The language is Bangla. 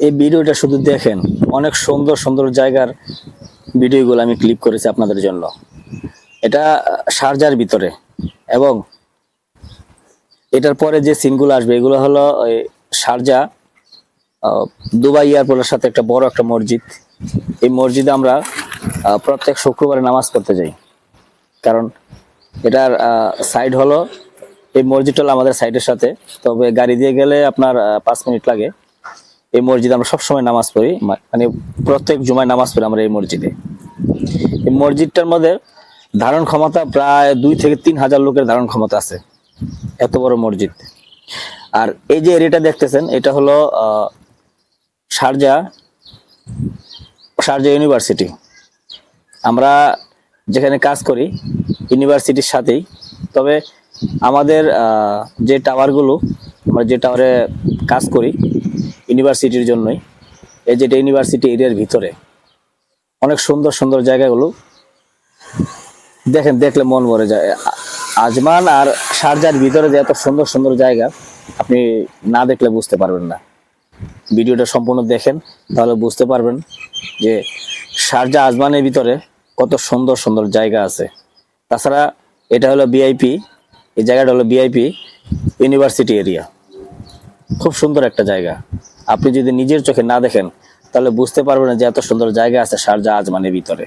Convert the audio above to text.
এই ভিডিওটা শুধু দেখেন। অনেক সুন্দর সুন্দর জায়গার ভিডিওগুলো আমি ক্লিক করেছি আপনাদের জন্য। এটা শারজার ভিতরে এবং এটার পরে যে সিনগুলো আসবে, এগুলো হলো শারজা দুবাই এয়ারপোর্টের সাথে একটা বড় একটা মসজিদ। এই মসজিদে আমরা প্রত্যেক শুক্রবারে নামাজ পড়তে যাই। কারণ এটার সাইড হলো, এই মসজিদটা হলো আমাদের সাইডের সাথে। তবে গাড়ি দিয়ে গেলে আপনার পাঁচ মিনিট লাগে। এই মসজিদে আমরা সবসময় নামাজ পড়ি মানে প্রত্যেক জুমায় নামাজ পড়ি আমরা এই মসজিদে। এই মসজিদটার মধ্যে ধারণ ক্ষমতা প্রায় দুই থেকে তিন হাজার লোকের ধারণ ক্ষমতা আছে। এত বড় মসজিদ। আর এই যে এরিয়াটা দেখতেছেন এটা হলো আহ, শারজা শারজা ইউনিভার্সিটি। আমরা যেখানে কাজ করি ইউনিভার্সিটির সাথেই। তবে আমাদের যে টাওয়ারগুলো আমরা যে টাওয়ারে কাজ করি ইউনিভার্সিটির জন্যই। এই যেটা ইউনিভার্সিটি এরিয়ার ভিতরে, অনেক সুন্দর সুন্দর জায়গাগুলো। দেখেন, দেখলে মন ভরে যায়। আজমান আর শারজার ভিতরে যে এত সুন্দর সুন্দর জায়গা, আপনি না দেখলে বুঝতে পারবেন না। ভিডিওটা সম্পূর্ণ দেখেন, তাহলে বুঝতে পারবেন যে শারজা আজমানের ভিতরে কত সুন্দর সুন্দর জায়গা আছে। তাছাড়া এটা হলো বিআইপি এই জায়গাটা হলো বিআইপি ইউনিভার্সিটি এরিয়া। খুব সুন্দর একটা জায়গা। আপনি যদি নিজের চোখে না দেখেন, তাহলে বুঝতে পারবেন যে এত সুন্দর জায়গা আছে শারজা আজমানের ভিতরে।